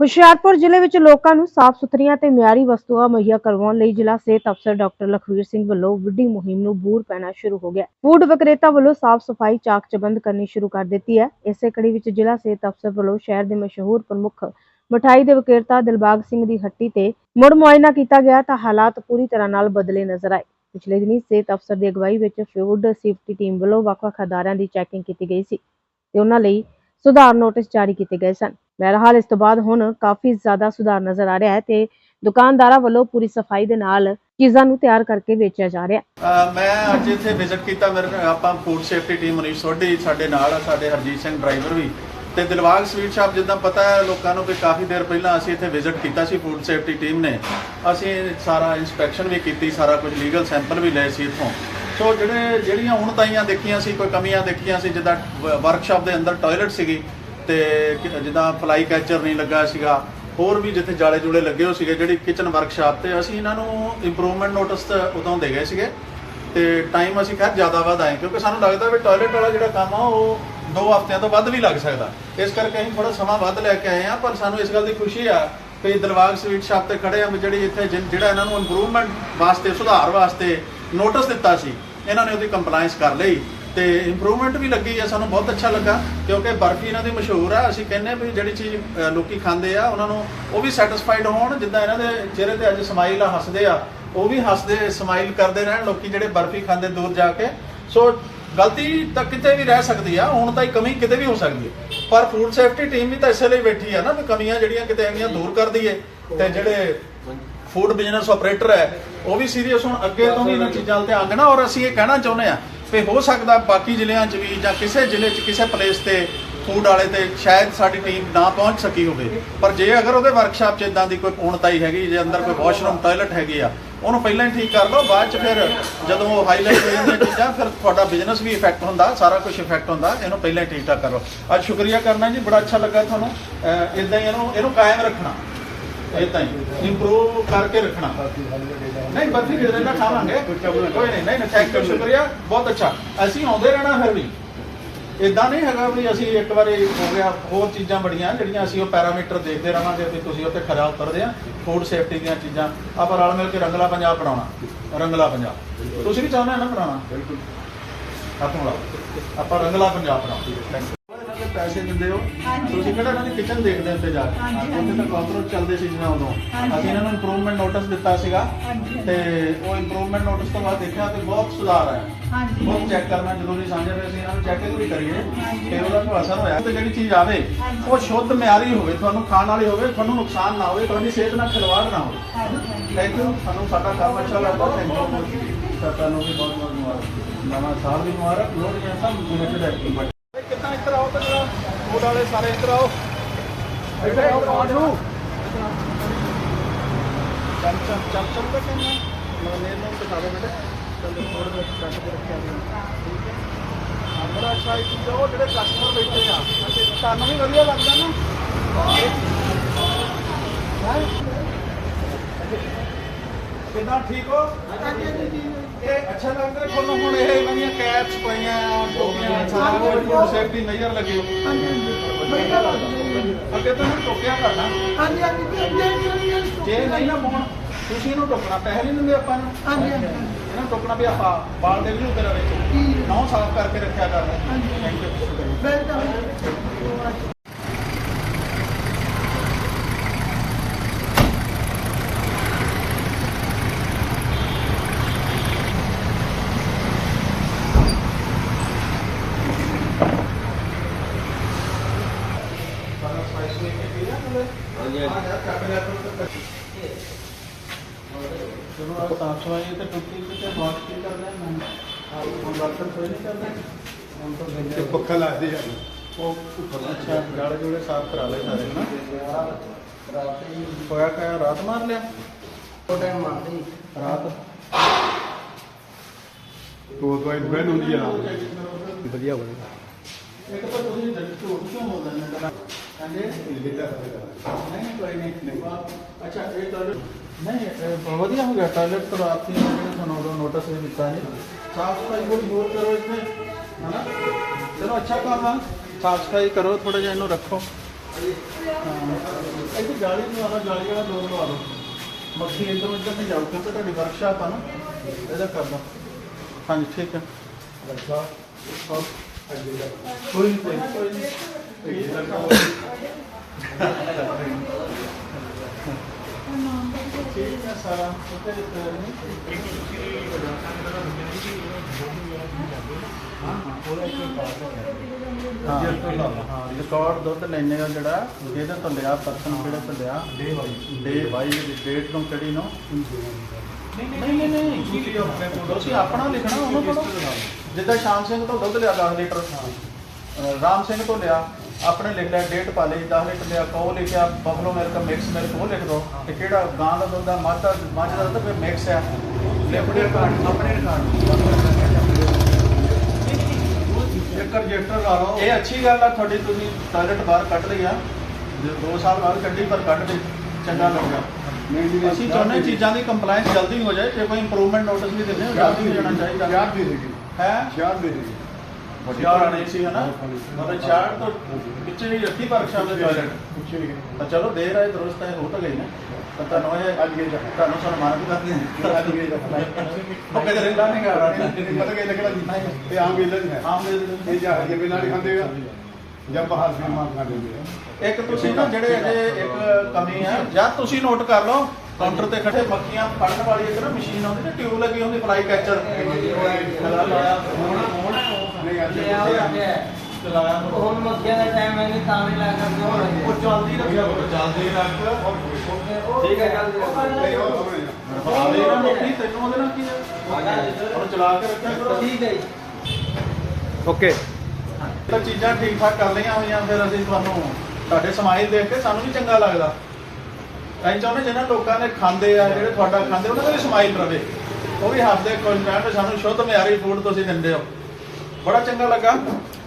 ਹੁਸ਼ਿਆਰਪੁਰ ਜ਼ਿਲ੍ਹੇ ਵਿੱਚ ਲੋਕਾਂ ਨੂੰ ਸਾਫ਼ ਸੁਥਰੀਆਂ ਤੇ ਮਿਆਰੀ ਵਸਤੂਆਂ ਮੁਹੱਈਆ ਕਰਵਾਉਣ ਲਈ ਜ਼ਿਲ੍ਹਾ ਸਿਹਤ ਅਫਸਰ ਡਾਕਟਰ ਲਖਵੀਰ ਸਿੰਘ ਵੱਲੋਂ ਵੱਡੀ ਮੁਹਿੰਮ ਨੂੰ ਬੂਰ ਪੈਣਾ ਸ਼ੁਰੂ ਹੋ ਗਿਆ। ਫੂਡ ਵਿਕਰੇਤਾ ਵੱਲੋਂ ਸਾਫ਼ ਸਫ਼ਾਈ ਚਾਕ ਚਬੰਦ ਕਰਨੀ ਸ਼ੁਰੂ ਕਰ ਦਿੱਤੀ ਹੈ। ਇਸੇ ਕੜੀ ਵਿੱਚ ਜ਼ਿਲ੍ਹਾ ਸਿਹਤ ਅਫਸਰ ਵੱਲੋਂ ਸ਼ਹਿਰ ਦੇ ਮਸ਼ਹੂਰ ਪ੍ਰਮੁੱਖ ਮਠਾਈ ਦੇ ਵਿਕਰੇਤਾ ਦਿਲਬਾਗ ਸਿੰਘ ਦੀ ਹੱਟੀ ਤੇ ਮੁੜ ਮੁਆਇਨਾ ਕੀਤਾ ਗਿਆ ਤਾਂ ਹਾਲਾਤ ਪੂਰੀ ਤਰ੍ਹਾਂ ਨਾਲ ਬਦਲੇ ਨਜ਼ਰ ਆਏ। ਪਿਛਲੇ ਦਿਨੀ ਸਿਹਤ ਅਫਸਰ ਦੀ ਅਗਵਾਈ ਵਿੱਚ ਫੂਡ ਸੇਫਟੀ ਟੀਮ ਵੱਲੋਂ ਵੱਖ-ਵੱਖ ਅਦਾਰਿਆਂ ਦੀ ਚੈਕਿੰਗ ਕੀਤੀ ਗਈ ਸੀ ਤੇ ਉਹਨਾਂ ਲਈ ਸੁਧਾਰ ਨੋਟਿਸ ਜਾਰੀ ਕੀਤੇ ਗਏ ਸਨ। ਬਹਰਹਾਲ ਇਸ ਤੋਂ ਬਾਅਦ ਹੁਣ ਕਾਫੀ ਜ਼ਿਆਦਾ ਸੁਧਾਰ ਨਜ਼ਰ ਆ ਰਿਹਾ ਹੈ ਤੇ ਦੁਕਾਨਦਾਰਾਂ ਵੱਲੋਂ ਪੂਰੀ ਸਫ਼ਾਈ ਦੇ ਨਾਲ ਚੀਜ਼ਾਂ ਨੂੰ ਤਿਆਰ ਕਰਕੇ ਵੇਚਿਆ ਜਾ ਰਿਹਾ ਹੈ। ਮੈਂ ਅੱਜ ਇੱਥੇ ਵਿਜ਼ਿਟ ਕੀਤਾ, ਮੇਰੇ ਨਾਲ ਆਪਾਂ food safety team Manish Sodhi ਸਾਡੇ ਨਾਲ ਆ ਸਾਡੇ ਹਰਜੀਤ ਸਿੰਘ ਡਰਾਈਵਰ ਵੀ ਤੇ ਦਿਲਬਾਗ ਸਵੀਟ ਸ਼ਾਪ ਜਿੱਦਾਂ ਪਤਾ ਹੈ ਲੋਕਾਂ ਨੂੰ ਕਿ ਕਾਫੀ ਦੇਰ ਪਹਿਲਾਂ ਅਸੀਂ ਇੱਥੇ ਵਿਜ਼ਿਟ ਕੀਤਾ ਸੀ ਫੂਡ ਸੇਫਟੀ ਟੀਮ ਨੇ। ਅਸੀਂ ਸਾਰਾ ਇਨਸਪੈਕਸ਼ਨ ਵੀ ਕੀਤੀ, ਸਾਰਾ ਕੁਝ ਲੀਗਲ ਸੈਂਪਲ ਵੀ ਲਏ ਸੀ ਇੱਥੋਂ। ਸੋ ਜਿਹੜੇ, ਜਿਹੜੀਆਂ ਹੁਣ ਤਾਈਆਂ ਦੇਖੀਆਂ ਸੀ, ਕੋਈ ਕਮੀਆਂ ਦੇਖੀਆਂ ਸੀ, ਜਿੱਦਾਂ ਵਰਕਸ਼ਾਪ ਦੇ ਅੰਦਰ ਟਾਇਲਟ ਸੀਗੀ ਤੇ ਜਿੱਦਾਂ ਫਲਾਈ ਕੈਚਰ ਨਹੀਂ ਲੱਗਾ ਸੀਗਾ, ਹੋਰ ਵੀ ਜਿੱਥੇ ਜਾਲੇ ਜੂਲੇ ਲੱਗੇ ਹੋ ਸੀਗੇ, ਜਿਹੜੀ ਕਿਚਨ ਵਰਕਸ਼ਾਪ ਤੇ ਅਸੀਂ ਇਹਨਾਂ ਨੂੰ ਇੰਪਰੂਵਮੈਂਟ ਨੋਟਿਸ ਉਦੋਂ ਦੇ ਗਏ ਸੀਗੇ। ਤੇ ਟਾਈਮ ਅਸੀਂ ਖੈਰ ਜ਼ਿਆਦਾ ਵੱਧ ਆਏ, ਕਿਉਂਕਿ ਸਾਨੂੰ ਲੱਗਦਾ ਵੀ ਟਾਇਲਟ ਵਾਲਾ ਜਿਹੜਾ ਕੰਮ ਆ, ਉਹ ਦੋ ਹਫ਼ਤਿਆਂ ਤੋਂ ਵੱਧ ਵੀ ਲੱਗ ਸਕਦਾ। ਇਸ ਕਰਕੇ ਅਸੀਂ ਥੋੜਾ ਸਮਾਂ ਵੱਧ ਲੈ ਕੇ ਆਏ ਆ ਪਰ ਸਾਨੂੰ ਇਸ ਗੱਲ ਦੀ ਖੁਸ਼ੀ ਆ ਕਿ ਦਿਲਬਾਗ ਸਵੀਟ ਸ਼ਾਪ ਤੇ ਖੜੇ ਆ ਵੀ ਜਿਹੜੀ ਇੱਥੇ ਜਿਨ- ਜਿਹੜਾ ਇਹਨਾਂ ਨੂੰ ਇੰਪਰੂਵਮੈਂਟ ਵਾਸਤੇ, ਸੁਧਾਰ ਵਾਸਤੇ ਨੋਟਿਸ ਦਿੱਤਾ ਸੀ, ਇਹਨਾਂ ਨੇ ਉਹਦੀ ਕੰਪਲਾਈਂਸ ਕਰ ਲਈ। ਤੇ ਇੰਪਰੂਵਮੈਂਟ ਵੀ ਲੱਗੀ ਆ ਸਾਨੂੰ ਬਹੁਤ ਅੱਛਾ ਲੱਗਾ ਕਿਉਂਕਿ ਬਰਫੀ ਇਹਨਾਂ ਦੀ ਮਸ਼ਹੂਰ ਆ। ਅਸੀਂ ਕਹਿੰਦੇ ਆ ਵੀ ਜਿਹੜੀ ਚੀਜ਼ ਅ, ਲੋਕੀ ਖਾਂਦੇ ਆ ਉਹਨਾਂ ਨੂੰ ਉਹ ਵੀ ਸੈਟੀਸਫਾਈਡ ਹੋਣ ਜਿੱਦਾਂ ਇਹਨਾਂ ਦੇ ਚਿਹਰੇ ਤੇ ਅੱਜ ਸਮਾਈਲ ਆ ਹੱਸਦੇ ਆ ਉਹ ਵੀ ਹੱਸਦੇ ਸਮਾਈਲ ਕਰਦੇ ਰਹਿਣ ਲੋਕੀ ਜਿਹੜੇ ਬਰਫੀ ਖਾਂਦੇ ਦੂਰ ਜਾ ਕੇ। ਸੋ ਗਲਤੀ ਤਾਂ ਕਿਤੇ ਵੀ ਰਹਿ ਸਕਦੀ ਆ ਹੁਣ ਤਾਂ ਇਹ ਕਮੀ ਕਿਤੇ ਵੀ ਹੋ ਸਕਦੀ ਹੈ ਪਰ ਫੂਡ ਸੇਫਟੀ ਟੀਮ ਵੀ ਤਾਂ ਇਸੇ ਲਈ ਬੈਠੀ ਆ ਨਾ ਵੀ ਕਮੀਆਂ ਜਿਹੜੀਆਂ ਕਿਤੇ ਹੈਗੀਆਂ ਦੂਰ ਕਰ ਦਈਏ ਤੇ ਜਿਹੜੇ ਫੂਡ ਬਿਜ਼ਨਸ ਆਪਰੇਟਰ ਹੈ ਉਹ ਵੀ ਸੀਰੀਅਸ ਹੁਣ ਅੱਗੇ ਤੋਂ ਵੀ ਇਹਨਾਂ ਚੀਜ਼ਾਂ 'ਤੇ ਧਿਆਨ ਦੇਣਾ ਔਰ ਅਸੀਂ ਇਹ ਕਹਿਣਾ ਚਾਹੁੰਦੇ ਆ ਵੀ ਹੋ ਸਕਦਾ ਬਾਕੀ ਜ਼ਿਲ੍ਹਿਆਂ 'ਚ ਵੀ ਜਾਂ ਕਿਸੇ ਜ਼ਿਲ੍ਹੇ 'ਚ, ਕਿਸੇ ਪਲੇਸ ਤੇ ਫੂਡ ਵਾਲੇ ਤੇ ਸ਼ਾਇਦ ਸਾਡੀ ਟੀਮ ਨਾ ਪਹੁੰਚ ਸਕੀ ਹੋਵੇ। ਪਰ ਜੇ ਅਗਰ ਉਹਦੇ ਵਰਕਸ਼ਾਪ 'ਚ ਇਦਾਂ ਦੀ ਕੋਈ ਪੂਰਨਤਾਈ ਹੈਗੀ, ਜੇ ਅੰਦਰ ਕੋਈ ਵਾਸ਼ਰੂਮ ਟਾਇਲਟ ਹੈਗੀ ਆ, ਉਹਨੂੰ ਪਹਿਲਾਂ ਹੀ ਠੀਕ ਕਰ ਲਓ, ਬਾਅਦ 'ਚ ਫਿਰ ਜਦੋਂ ਉਹ ਹਾਈਲਾਈਟ ਹੋ ਜਾਂਦੀਆਂ ਚੀਜ਼ਾਂ, ਫਿਰ ਤੁਹਾਡਾ ਬਿਜ਼ਨਸ ਵੀ ਇਫੈਕਟ ਹੁੰਦਾ, ਸਾਰਾ ਕੁਝ ਇਫੈਕਟ ਹੁੰਦਾ, ਇਹਨੂੰ ਪਹਿਲਾਂ ਹੀ ਠੀਕ ਠਾਕ ਕਰੋ ਅੱਜ ਸ਼ੁਕਰੀਆ ਕਰਨਾ ਜੀ, ਬੜਾ ਅੱਛਾ ਲੱਗਾ ਤੁਹਾਨੂੰ। ਇਦਾਂ ਹੀ ਇਹਨੂੰ ਇਹਨੂੰ ਕਾਇਮ ਰੱਖਣਾ। ਇਦਾਂ ਹੀ। ਇੰਪਰੂਵ ਕਰਕੇ ਰੱਖਣਾ। ਨਹੀਂ ਬਰਫੀ ਦੇ ਦੇਣਾ ਖਾਵਾਂਗੇ ਕੋਈ ਨਹੀਂ ਨਹੀਂ ਥੈਂਕ ਯੂ ਸ਼ੁਕਰੀਆ। ਬਹੁਤ ਅੱਛਾ। ਅਸੀਂ ਆਉਂਦੇ ਰਹਿਣਾ ਫਿਰ ਵੀ। ਇਦਾਂ ਨਹੀਂ ਹੈਗਾ ਵੀ ਅਸੀਂ ਇੱਕ ਵਾਰੀ ਹੋ ਗਿਆ ਹੋਰ ਚੀਜ਼ਾਂ ਬੜੀਆਂ ਜਿਹੜੀਆਂ ਅਸੀਂ ਉਹ ਪੈਰਾਮੀਟਰ ਦੇਖਦੇ ਰਵਾਂਗੇ ਵੀ ਤੁਸੀਂ ਉੱਤੇ ਖਰਾ ਉਤਰਦੇ ਆ। ਫੂਡ ਸੇਫਟੀ ਦੀਆਂ ਚੀਜ਼ਾਂ। ਆਪਾਂ ਰਲ ਮਿਲ ਕੇ ਰੰਗਲਾ ਪੰਜਾਬ ਬਣਾਉਣਾ। ਰੰਗਲਾ ਪੰਜਾਬ। ਤੁਸੀਂ ਵੀ ਚਾਹੁੰਦੇ ਹੋ ਨਾ ਬਣਾਉਣਾ? ਬਿਲਕੁਲ। ਆਪਾਂ ਰੰਗਲਾ ਪੰਜਾਬ ਬਣਾਉਂਦੇ ਪੈਸੇ ਦਿੰਦੇ ਹੋ। ਤੁਸੀਂ ਕਿਹੜਾ ਇਹਨਾਂ ਦੀ ਕਿਚਨ ਦੇਖਦੇ ਉੱਤੇ ਜਾ ਕੇ? ਉੱਥੇ ਤਾਂ ਕਾਕਰੋਚ ਚੱਲਦੇ ਸੀ ਜਿਵੇਂ ਉਦੋਂ। ਅਸੀਂ ਇਹਨਾਂ ਨੂੰ ਇੰਪਰੂਵਮੈਂਟ ਨੋਟਿਸ ਦਿੱਤਾ ਸੀਗਾ। ਤੇ ਉਹ ਇੰਪਰੂਵਮੈਂਟ ਨੋਟਿਸ ਤੋਂ ਬਾਅਦ ਦੇਖਿਆ ਤੇ ਬਹੁਤ ਸੁਧਾਰ ਆਇਆ। ਬਹੁਤ ਚੈੱਕ ਕਰਨਾ ਜ਼ਰੂਰੀ ਸਮਝਿਆ ਵੀ ਅਸੀਂ ਇਹਨਾਂ ਨੂੰ ਚੈਕਿੰਗ ਵੀ ਕਰੀਏ। ਤੇ ਉਹਦਾ ਕੋਈ ਅਸਰ ਹੋਇਆ ਤੇ ਜਿਹੜੀ ਚੀਜ਼ ਆਵੇ ਉਹ ਸ਼ੁੱਧ ਮਿਆਰੀ ਹੋਵੇ ਤੁਹਾਨੂੰ ਖਾਣ ਵਾਲੀ ਹੋਵੇ ਤੁਹਾਨੂੰ ਨੁਕਸਾਨ ਨਾ ਹੋਵੇ ਤੁਹਾਡੀ ਸਿਹਤ ਨਾਲ ਖਿਲਵਾੜ ਨਾ ਹੋਵੇ। ਥੈਂਕ ਯੂ ਸਾਨੂੰ ਸਾਡਾ ਕੰਮ ਅੱਛਾ ਲੱਗਦਾ। ਥੈਂਕ ਯੂ ਤੁਹਾਨੂੰ ਵੀ ਬਹੁਤ ਬਹੁਤ ਮੁਬਾਰਕ। ਨਵਾਂ ਸਾਲ ਵੀ ਮੁਬਾਰਕ। ਲੋੜ ਲਿਮਿਟਡ ਹੈ ਕਿੱਦਾਂ ਇੱਧਰ ਆਓ ਤੇ ਜਰਾ ਵਾਲੇ ਸਾਰੇ ਇੱਧਰ ਆਓ। ਇੱਧਰ ਆਓ ਪਾਉਣ ਨੂੰ। ਚਮ ਚਮ ਚਮ ਚਮ ਦਾ ਕੰਮ ਹੈ। ਮਨੇ ਨੂੰ ਦਿਖਾ ਦਿਓ ਬੇਟੇ ਚਲੋ ਥੋੜਾ ਜਿਹਾ ਕੱਟ ਕੇ ਰੱਖਿਆ ਗਿਆ ਠੀਕ ਹੈ। ਹਾਂ, ਅੱਛਾ ਇਹ ਚੀਜ਼ ਉਹ ਜਿਹੜੇ ਕਸਟਮਰ ਬੈਠੇ ਆ। ਤੁਹਾਨੂੰ ਵੀ ਵਧੀਆ ਲੱਗਦਾ ਨਾ? ਕਿੱਦਾਂ ਠੀਕ ਹੋ? ਇਹ ਅੱਛਾ ਲੱਗਦਾ ਤੁਹਾਨੂੰ ਹੁਣ ਇਹ ਇਹਨਾਂ ਦੀਆਂ ਕੈਪਸ ਪਈਆਂ ਟੋਪੀਆਂ ਸਾਰਾ ਫੂਡ ਸੇਫਟੀ ਨਜ਼ਰ ਲੱਗੇ ਹੋ ਅੱਗੇ ਤੋਂ ਹੁਣ ਟੋਕਿਆ ਕਰਨਾ ਜੇ ਨਹੀਂ ਨਾ ਪਾਉਣ ਤੁਸੀਂ ਇਹਨੂੰ ਟੋਕਣਾ ਪੈਸੇ ਨਹੀਂ ਦਿੰਦੇ ਆਪਾਂ ਨੂੰ। ਇਹਨਾਂ ਨੂੰ ਟੋਕਣਾ ਵੀ ਆਪਾਂ ਬਾਲ ਦੇ ਵੀ ਤੇਰਾ ਵਿੱਚ ਨੌ ਸਾਫ਼ ਕਰਕੇ ਰੱਖਿਆ ਕਰਨਾ। ਥੈਂਕ ਯੂ ਚਲੋ ਆ ਸਾਫ਼ ਸਫ਼ਾਈ ਤੇ ਟੁੱਟੀ ਤੇ ਵਾਸ਼ ਕੀ ਕਰਦਾ ਮੈਂ ਹੁਣ ਬਰਤਨ ਕੋਈ ਨਹੀਂ ਕਰਦਾ ਹੁਣ ਤਾਂ ਤੇ ਗੰਦੇ ਪੱਖਾ ਲਾ ਦੇ ਯਾਰ। ਉਹ ਅੱਛਾ ਜਾਲੇ ਜੋੜੇ ਸਾਫ਼ ਕਰਾ ਲਏ ਸਾਰੇ ਨਾ। ਹੋਇਆ ਕਾ ਰਾਤ ਮਾਰ ਲਿਆ। ਰਾਤ। ਤੋ ਦਵਾਈ ਬੈਨ ਹੁੰਦੀ ਆ। ਵਧੀਆ ਬਣੇਗਾ ਇੱਕ ਤਾਂ ਤੁਸੀਂ ਝੂਠ ਕਿਉਂ ਬੋਲਦੇ ਨੇ? ਨਹੀਂ ਕੋਈ ਨਹੀਂ ਨਹੀਂ। ਅੱਛਾ ਇਹ ਟਾਇਲਟ ਨਹੀਂ ਇਹ ਬਹੁਤ ਵਧੀਆ ਹੋ ਗਿਆ। ਟਾਇਲਟ ਤੋਂ ਰਾਤ ਨੂੰ ਜਿਹੜੇ ਤੁਹਾਨੂੰ ਉਦੋਂ ਨੋਟਿਸ ਵੀ ਦਿੱਤਾ ਹੈ ਸਾਫ਼ ਸਫ਼ਾਈ ਕਰੋ ਇਸਨੇ ਹਨਾ? ਚਲੋ ਅੱਛਾ ਕੰਮ ਆ। ਸਾਫ਼ ਸਫ਼ਾਈ ਕਰੋ ਥੋੜਾ ਜਿਹਾ ਇਹਨੂੰ ਰੱਖੋ। ਇੱਥੇ ਜਾਲੀ ਨੂੰ ਆਣਾ ਜਾਲੀ ਵਾਲਾ ਲੋਕ ਲਵਾ ਲਓ ਮੱਖੀ ਇੱਧਰ ਇੱਧਰ ਨਹੀਂ ਜਾਊ ਕਿਉਂਕਿ ਤੁਹਾਡੀ ਵਰਕਸ਼ਾਪ ਆ ਨਾ। ਇਹਦਾ ਕਰ ਦੋ ਹਾਂਜੀ ਠੀਕ ਹੈ। ਕੋਈ ਠੀਕ ਹੈ ਸਾਰਾ ਉੱਤੇ ਰਿਕਾਰਡ ਦੁੱਧ ਲੈਣੇ ਆ ਜਿਹੜਾ ਇਹਦੇ ਤੋਂ ਲਿਆ ਪਰਸਨ ਕਿਹੜੇ ਤੋਂ ਲਿਆ। ਡੇ ਵਾਈ ਡੇ ਵਾਈ ਦੀ ਡੇਟ ਨੂੰ ਕਿਹੜੀ ਨੂੰ? ਨਹੀਂ ਨਹੀਂ ਨਹੀਂ ਤੁਸੀਂ ਆਪਣੇ ਕੋਲ ਤੁਸੀਂ ਆਪਣਾ ਲਿਖਣਾ ਉਹਨੂੰ ਪੜੋ ਜਿੱਦਾਂ ਸ਼ਾਮ ਸਿੰਘ ਤੋਂ ਦੁੱਧ ਲਿਆ 10 ਲੀਟਰ। ਅਹ ਰਾਮ ਸਿੰਘ ਤੋਂ ਲਿਆ ਆਪਣੇ ਲਿਖ ਲਿਆ ਡੇਟ ਪਾ ਲਈ 10 ਲੀਟਰ ਲਿਆ ਕੋ ਲਿਖਿਆ ਬਫਲੋ ਮਿਲਕ ਮਿਕਸ ਮਿਲਕ ਉਹ ਲਿਖ ਦੋ। ਤੇ ਕਿਹੜਾ ਗਾਂ ਦਾ ਦੁੱਧ ਆ ਮੱਝ ਦਾ ਮੱਝ ਦਾ ਦੁੱਧ ਫਿਰ ਮਿਕਸ ਆ। ਲਿਖਦੇ ਕਾਰਡ ਆਪਣੇ ਕਾਰਡ ਇੱਕ ਰਜਿਸਟਰ ਲਾ ਲਓ। ਇਹ ਅੱਛੀ ਗੱਲ ਆ ਤੁਹਾਡੀ ਤੁਸੀਂ ਟਾਇਲਟ ਬਾਹਰ ਕੱਢ ਲਈ ਆ। 2 ਸਾਲ ਬਾਅਦ ਕੱਢੀ ਪਰ ਕੱਢ ਲਈ ਚੰਗਾ ਲੱਗਾ ਅਸੀਂ ਚਾਹੁੰਦੇ ਚੀਜ਼ਾਂ ਦੀ ਕੰਪਲਾਈਂਸ ਜਲਦੀ ਹੋ ਜਾਏ ਜੇ ਕੋਈ ਇੰਪਰੂਵਮੈਂਟ ਨੋਟਿਸ ਵੀ ਦਿੰਦੇ ਹੋ ਜਲਦੀ ਹੋ ਜਾਣਾ ਚਾਹੀਦਾ। ਯਾਦ ਦੇ ਦੇਗੀ ਹੈ? ਯਾਦ ਦੇ ਦੇਗੀ ਸ਼ਹਿਰ ਨਹੀਂ ਸੀ ਹਨਾ? ਮਤਲਬ ਸ਼ਹਿਰ ਤੋਂ ਪਿੱਛੇ ਹੀ ਰੱਖੀ ਵਰਕਸ਼ਾਪ ਦੇ ਟਾਇਲਟ ਕੁਛ ਨਹੀਂ ਤਾਂ ਚਲੋ ਦੇਰ ਆਏ ਦਰੁਸਤ ਹੈ ਹੋ ਤਾਂ ਗਈ ਨਾ। ਤਾਂ ਤੁਹਾਨੂੰ ਇਹ ਅੱਜ ਜਾ ਤੁਹਾਨੂੰ ਸਨਮਾਨ ਵੀ ਕਰਦੇ ਹਾਂ। ਅੱਜ ਜਾ ਉਹ ਕਹਿੰਦੇ ਰਹਿੰਦਾ ਨਹੀਂ ਕਰ ਰਹਾ ਪਤਾ ਕਿ ਲੱਗਣਾ ਜੀ? ਇਹ ਆਮ ਵੇਲੇ ਨਹੀਂ ਹੈ। ਆਮ ਦਿਨ ਇਹ ਜਾ ਜੇ ਬਿਨਾਂ ਨਹੀਂ ਖਾਂਦੇ ਜਦ ਬਾਹਰ ਸੇ ਮਾਰ ਖਾ ਦਿੰਦੇ ਇੱਕ ਤੁਸੀਂ ਨਾ ਜਿਹੜੇ ਅਜੇ ਇੱਕ ਕਮੀ ਹੈ ਜਾਂ ਤੁਸੀਂ ਨੋਟ ਕਰ ਲਓ ਕਾਊਂਟਰ ਤੇ ਖੜੇ ਮੱਖੀਆਂ ਫੜਨ ਵਾਲੀ ਇੱਕ ਨਾ ਮਸ਼ੀਨ ਆਉਂਦੀ ਨਾ ਟਿਊਬ ਲੱਗੀ ਹੁੰਦੀ ਫਲਾਈ ਕੈਚਰ ਨਹੀਂ ਅੱਜ ਚਲਾਇਆ ਹੁਣ ਮੱਖੀਆਂ ਦਾ ਟਾਈਮ ਹੈ ਨਹੀਂ ਤਾਂ ਨਹੀਂ ਲੱਗ ਕਰਦੇ ਉਹ ਚੱਲਦੀ ਰੱਖਿਆ ਕਰੋ ਚੱਲਦੀ ਰੱਖ। ਠੀਕ ਹੈ। ਗੱਲ ਨਹੀਂ ਉਹ ਸਮਝ ਜਾ ਆਲੇ ਨਾ ਮੱਖੀ ਤੈਨੂੰ ਉਹਦੇ ਨਾਲ ਕੀ ਹੈ? ਉਹਨੂੰ ਚਲਾ ਕੇ ਰੱਖਿਆ ਕਰੋ। ਠੀਕ ਹੈ ਜੀ। ਓਕੇ। ਤਾਂ ਚੀਜ਼ਾਂ ਠੀਕ ਠਾਕ ਕਰ ਲਈਆਂ ਹੋਈਆਂ, ਫਿਰ ਅਸੀਂ ਤੁਹਾਨੂੰ ਤੁਹਾਡੇ ਸਮਾਈਲ ਦੇਖ ਕੇ ਸਾਨੂੰ ਵੀ ਚੰਗਾ ਲੱਗਦਾ। ਅਸੀਂ ਚਾਹੁੰਦੇ ਜਿਹਨਾਂ ਲੋਕਾਂ ਨੇ ਖਾਂਦੇ ਆ, ਜਿਹੜੇ ਤੁਹਾਡਾ ਖਾਂਦੇ, ਉਹਨਾਂ ਦਾ ਵੀ ਸਮਾਈਲ ਰਵੇ। ਉਹ ਵੀ ਹੱਸਦੇ ਖੁਸ਼ ਰਹਿਣ ਸਾਨੂੰ ਸ਼ੁੱਧ ਮਿਆਰੀ ਫੂਡ ਤੁਸੀਂ ਦਿੰਦੇ ਹੋ। ਬੜਾ ਚੰਗਾ ਲੱਗਾ।